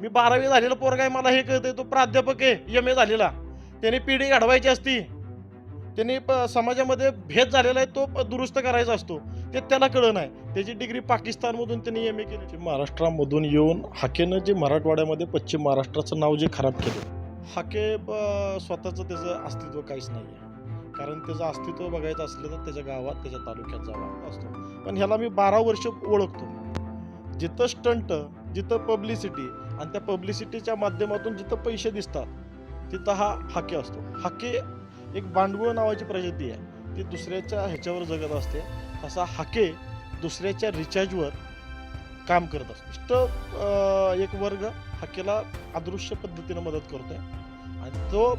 मी बारावी झालेला पोरगा आहे मला हे कळतंय तो प्राध्यापक आहे एम ए झालेला. त्याने पिढी घडवायची असती. त्यांनी प- समाजामध्ये भेद झालेला आहे तो प- दुरुस्त करायचा असतो. ते त्याला कळलं नाही. त्याची डिग्री पाकिस्तानमधून त्यांनी एम ए केली. महाराष्ट्रामधून येऊन हाकेनं जे मराठवाड्यामध्ये पश्चिम महाराष्ट्राचं नाव जे खराब केलं हाके स्वतःचं त्याचं अस्तित्व काहीच नाही आहे कारण त्याचं अस्तित्व बघायचं असलं तर त्याच्या गावात त्याच्या तालुक्यात जावा असतो. पण ह्याला मी बारा वर्ष ओळखतो. जिथं स्टंट जिथं पब्लिसिटी आणि त्या पब्लिसिटीच्या माध्यमातून जिथं पैसे दिसतात तिथं हा हाके असतो. हाके एक भांडवळ नावाची प्रजाती आहे. ती दुसऱ्याच्या ह्याच्यावर जगत असते. तसा हाके दुसऱ्याच्या रिचार्जवर काम करत असतो. इष्ट एक वर्ग हाकेला अदृश्य पद्धतीनं मदत करतोय. आणि तो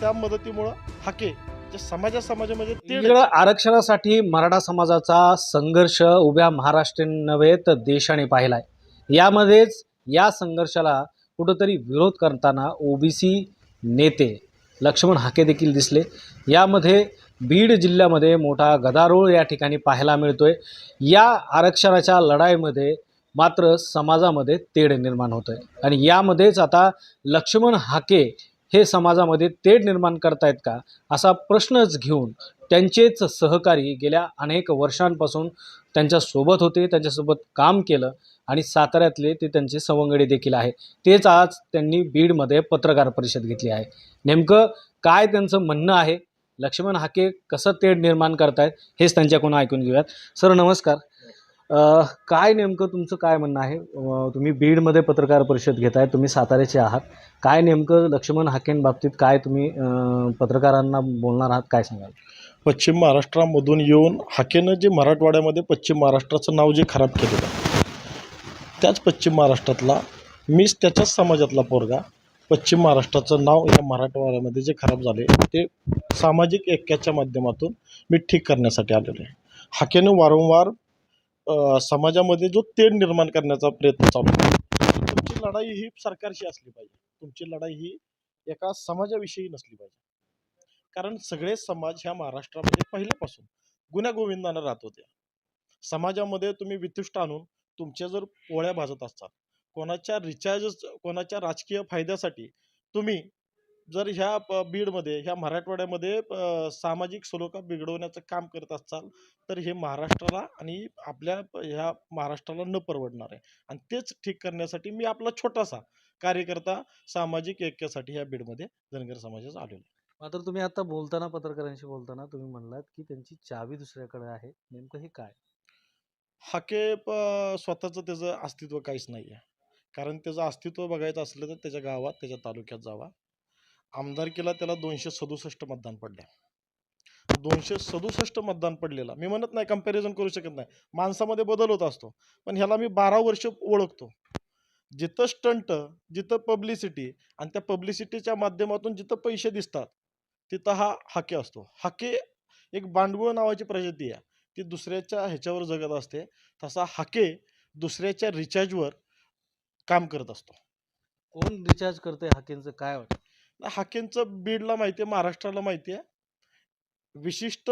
त्या मदतीमुळं हाके जे समाजा समाजामध्ये तेढ आरक्षणासाठी मराठा समाजाचा संघर्ष उभ्या महाराष्ट्रीयन नव्हे तर देशाने पाहिलाय. यामध्येच या संघर्षाला कुठंतरी विरोध करताना ओबीसी नेते लक्ष्मण हाके देखील दिसले. यामध्ये बीड जिल्ह्यामध्ये मोठा गदारोळ या ठिकाणी पाहायला मिळतोय. या आरक्षणाच्या लढाईमध्ये मात्र समाजामध्ये तेढ निर्माण होत आहे आणि यामध्येच आता लक्ष्मण हाके हे समाजामध्ये तेढ निर्माण करतायत का? असा प्रश्नच घेऊन त्यांचेच सहकारी गेल्या अनेक वर्षांपासून त्यांच्यासोबत होते त्यांच्यासोबत काम केलं आणि साताऱ्यातले ते त्यांचे सवंगडी देखील आहे तेच आज त्यांनी बीडमध्ये पत्रकार परिषद घेतली आहे. नेमकं काय त्यांचं म्हणणं आहे? लक्ष्मण हाके कसं तेढ निर्माण करतायत? हेच त्यांच्याकडून ऐकून घेऊयात. सर नमस्कार. अ, काय नेमकं तुमचं काय म्हणणं आहे? अ, तुम्ही बीडमध्ये पत्रकार परिषद घेताय तुम्ही साताऱ्याचे आहात. काय नेमकं लक्ष्मण हाकेंबाबतीत काय तुम्ही अ, पत्रकारांना बोलणार आहात? काय सांगाल? पश्चिम महाराष्ट्रामधून येऊन हाकेनं जे मराठवाड्यामध्ये पश्चिम महाराष्ट्राचं नाव जे खराब केलेलं त्याच पश्चिम महाराष्ट्रातला मीच त्याच्याच समाजातला पोरगा पश्चिम महाराष्ट्राचं नाव या मराठवाड्यामध्ये जे खराब झाले ते सामाजिक ऐक्याच्या माध्यमातून मी ठीक करण्यासाठी आलेलो आहे. हाकेनं वारंवार समाजामध्ये जो तेढ निर्माण करण्याचा प्रयत्न चालू आहे तुमची लढाई ही सरकारशी असली पाहिजे. तुमची लढाई ही एका समाजाविषयी नसली पाहिजे. कारण सगळे समाज ह्या महाराष्ट्रामध्ये पहिल्यापासून गुण्यागोविंदानं राहत होत्या समाजामध्ये तुम्ही वितुष्ट आणून तुमच्या जर पोळ्या भाजत असतात कोणाच्या रिचार्ज कोणाच्या राजकीय फायद्यासाठी तुम्ही जर ह्या प- बीडमध्ये ह्या मराठवाड्यामध्ये सामाजिक सलोखा बिघडवण्याचं काम करत असाल तर हे महाराष्ट्राला आणि आपल्या ह्या महाराष्ट्राला न परवडणार आहे आणि तेच ठीक करण्यासाठी मी आपला छोटासा कार्यकर्ता सामाजिक ऐक्यासाठी ह्या बीडमध्ये धनगर समाजाचा आलेलो आहे. मात्र तुम्ही आता बोलताना पत्रकारांशी बोलताना तुम्ही म्हणलात की त्यांची चावी दुसऱ्याकडे आहे. नेमकं हे काय? हाके प- स्वतःचं त्याचं अस्तित्व काहीच नाही आहे कारण त्याचं अस्तित्व बघायचं असलं तर त्याच्या गावात त्याच्या तालुक्यात जावा. आमदारकीला त्याला दोनशे सदुसष्ट मतदान पडले. दोनशे सदुसष्ट मतदान पडलेला. मी म्हणत नाही कंपॅरिझन करू शकत नाही. माणसामध्ये बदल होत असतो. पण ह्याला मी बारा वर्ष ओळखतो. जिथं स्टंट जिथं पब्लिसिटी आणि त्या पब्लिसिटीच्या माध्यमातून जिथं पैसे दिसतात तिथं हा हाके असतो. हाके एक भांडवळ नावाची प्रजाती आहे. ती दुसऱ्याच्या ह्याच्यावर जगत असते. तसा हाके दुसऱ्याच्या रिचार्जवर काम करत असतो. कोण रिचार्ज करतंय हाकेंचं? काय वाटतं? हाकेंचं बीडला माहिती आहे महाराष्ट्राला माहिती आहे. विशिष्ट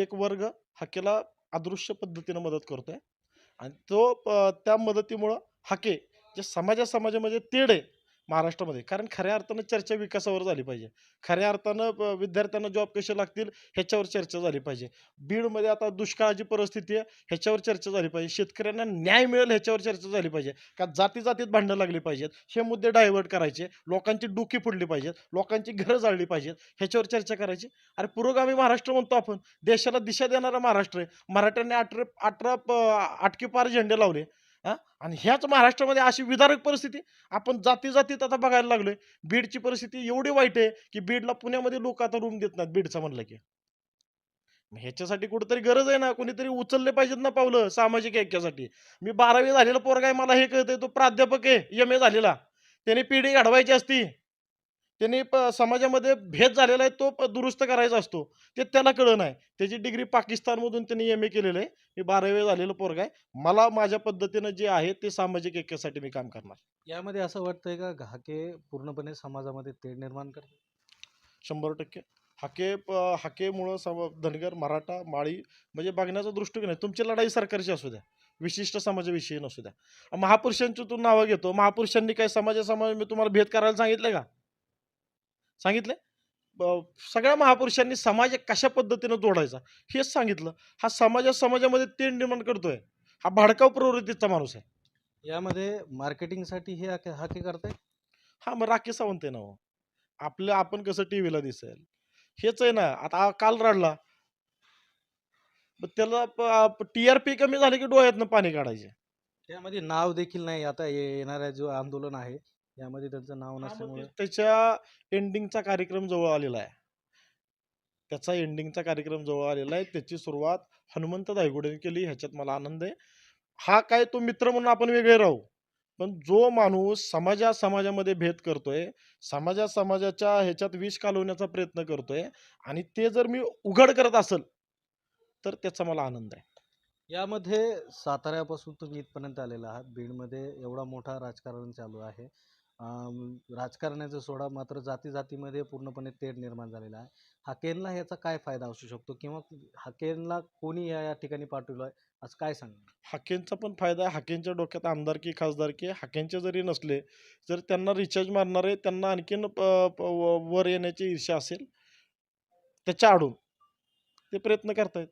एक वर्ग हाकेला अदृश्य पद्धतीनं मदत करतोय. आणि तो त्या मदतीमुळं हाके जे समाजा समाजामध्ये तेढ आहे महाराष्ट्रामध्ये. कारण खऱ्या अर्थानं चर्चा विकासावर झाली पाहिजे. खऱ्या अर्थानं विद्यार्थ्यांना जॉब कसे लागतील ह्याच्यावर चर्चा झाली पाहिजे. बीडमध्ये आता दुष्काळाची परिस्थिती आहे ह्याच्यावर चर्चा झाली पाहिजे. शेतकऱ्यांना न्याय मिळेल ह्याच्यावर चर्चा झाली पाहिजे. का जाती जातीत भांडणं लागली पाहिजेत हे मुद्दे डायव्हर्ट करायचे लोकांची डोकी फुडली पाहिजेत लोकांची घरं जाळली पाहिजेत ह्याच्यावर चर्चा करायची. अरे पुरोगामी महाराष्ट्र म्हणतो आपण देशाला दिशा देणारा महाराष्ट्र आहे. मराठ्यांनी अठरा अठरा प- झेंडे लावले. आणि ह्याच महाराष्ट्रामध्ये अशी विदारक परिस्थिती आपण जाती जातीत आता बघायला लागलोय. बीडची परिस्थिती एवढी वाईट आहे की बीडला पुण्यामध्ये लोक आता रूम देत नाहीत बीडचा म्हणलं की. मग ह्याच्यासाठी कुठेतरी गरज आहे ना कोणीतरी उचलले पाहिजेत ना पावलं सामाजिक ऐक्यासाठी. मी बारावी झालेला पोरगाय आहे मला हे कळतंय तो प्राध्यापक आहे एम ए झालेला. त्याने पिढी घडवायची असती. त्यांनी समाजामध्ये भेद झालेला आहे तो दुरुस्त करायचा असतो. ते त्याला कळलं नाही त्याची डिग्री पाकिस्तानमधून त्यांनी एम ए केलेलं आहे. मी बारावी झालेलं पोरगा आहे. मला माझ्या पद्धतीनं जे आहे ते सामाजिक ऐक्यासाठी मी काम करणार. यामध्ये असं वाटतंय का हाके पूर्णपणे समाजामध्ये तेढ निर्माण करतात? शंभर टक्के. हाके हाकेमुळं सम धनगर मराठा माळी म्हणजे बघण्याचा दृष्टिकोन आहे. तुमची लढाई सरकारची असू द्या. विशिष्ट समाजाविषयी नसू द्या. महापुरुषांची तू नावं घेतो. महापुरुषांनी काय समाजा समाज मी तुम्हाला भेद करायला सांगितलं का? सांगितले सगळ्या महापुरुषांनी समाज कशा पद्धतीनं जोडायचा? हेच सांगितलं. हा समाजा समाजामध्ये तेढ निर्माण करतोय. हा भडकाव प्रवृत्तीचा माणूस आहे. यामध्ये मार्केटिंगसाठी हे हाके हाके करताय? हा मग राखी सावंत आहे ना हो. आपलं आपण कसं टी व्हीला दिसेल? हेच आहे ना आता हा काल रडला. मग त्याला टी आर पी कमी झाले की डोळ्यातनं पाणी काढायचे? त्यामध्ये नाव देखील नाही. आता ये- येणाऱ्या जो आंदोलन आहे यामध्ये त्यांचं नाव नसल्यामुळे त्याच्या एंडिंगचा कार्यक्रम जवळ आलेला आहे. त्याचा एंडिंगचा कार्यक्रम जवळ आलेला आहे. त्याची सुरुवात हनुमंत दायगुडेने केली ह्याच्यात मला आनंद आहे. हा काय तो मित्र म्हणून आपण वेगळे राहू. पण जो माणूस समाजा समाजामध्ये भेद करतोय समाजा समाजाच्या ह्याच्यात विष कालवण्याचा प्रयत्न करतोय आणि ते जर मी उघड करत असेल तर त्याचा मला आनंद आहे. यामध्ये साताऱ्यापासून तुम्ही इथपर्यंत आलेला आहात. बीडमध्ये एवढा मोठा राजकारण चालू आहे. अम, राजकारणाचा सोडा मात्र जाती जातीमध्ये पूर्णपणे तेढ निर्माण झालेला आहे. हाकेनला याचा काय फायदा असू शकतो किंवा हाकेनला कोणी या या ठिकाणी पाठवलं आहे असं काय सांगा हाकेंचा पण फायदा आहे. हाकेंच्या डोक्यात आमदारकी खासदारकी हाकेंचे जरी नसले जर त्यांना रिचार्ज मारणारे त्यांना आणखीन प- प- व- वर येण्याची ईर्ष्या असेल त्याच्या आडून ते प्रयत्न करतायत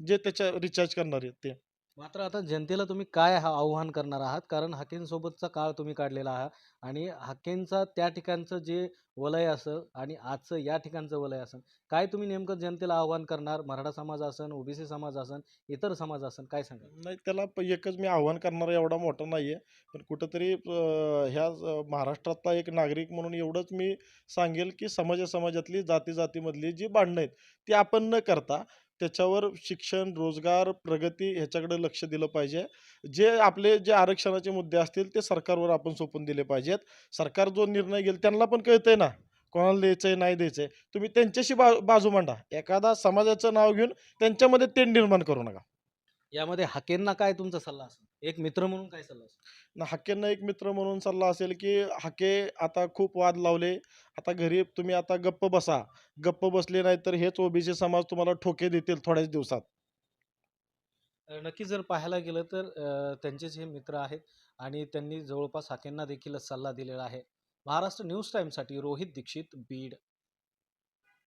जे त्याच्या रिचार्ज करणार आहेत ते. मात्र आता जनतेला तुम्ही काय हा आव्हान करणार आहात? कारण हाकेंसोबतचा काळ तुम्ही काढलेला आहात आणि हाकेंचा त्या ठिकाणचं जे वलय असं आणि आजचं या ठिकाणचं वलय असं काय तुम्ही नेमकं जनतेला आव्हान करणार? मराठा समाज असन ओबीसी समाज असन इतर समाज असन काय सांगा नाही त्याला प- एकच मी आव्हान करणार एवढा मोठा नाही आहे पण कुठंतरी अं, ह्या ज- महाराष्ट्रातला एक नागरिक म्हणून एवढंच मी सांगेल की समाजा समाजातली जाती जातीमधली जी भांडणं आहेत ती आपण न करता त्याच्यावर शिक्षण रोजगार प्रगती ह्याच्याकडे लक्ष दिलं पाहिजे. जे आपले जे आरक्षणाचे मुद्दे असतील ते सरकारवर आपण सोपून दिले पाहिजेत. सरकार जो निर्णय घेईल त्यांना पण कळतंय ना कोणाला द्यायचंय नाही द्यायचंय. तुम्ही त्यांच्याशी बा बाजू मांडा. एखादा समाजाचं नाव घेऊन त्यांच्यामध्ये तेढ निर्माण करू नका. यामध्ये हाकेंना काय तुमचा सल्ला असेल? एक मित्र म्हणून काय सल्ला असेल? ना हाकेंना एक मित्र म्हणून सल्ला असेल की हाके आता खूप वाद लावले. आता घरी तुम्ही आता गप्प बसा. गप्प बसले नाही तर हेच ओबीसी समाज तुम्हाला ठोके देतील थोड्याच दिवसात. अ, नक्की जर पाहायला गेलं तर अ, त्यांचेच हे मित्र आहेत आणि त्यांनी जवळपास हाकेंना देखील सल्ला दिलेला आहे. महाराष्ट्र न्यूज टाईमसाठी रोहित दीक्षित बीड.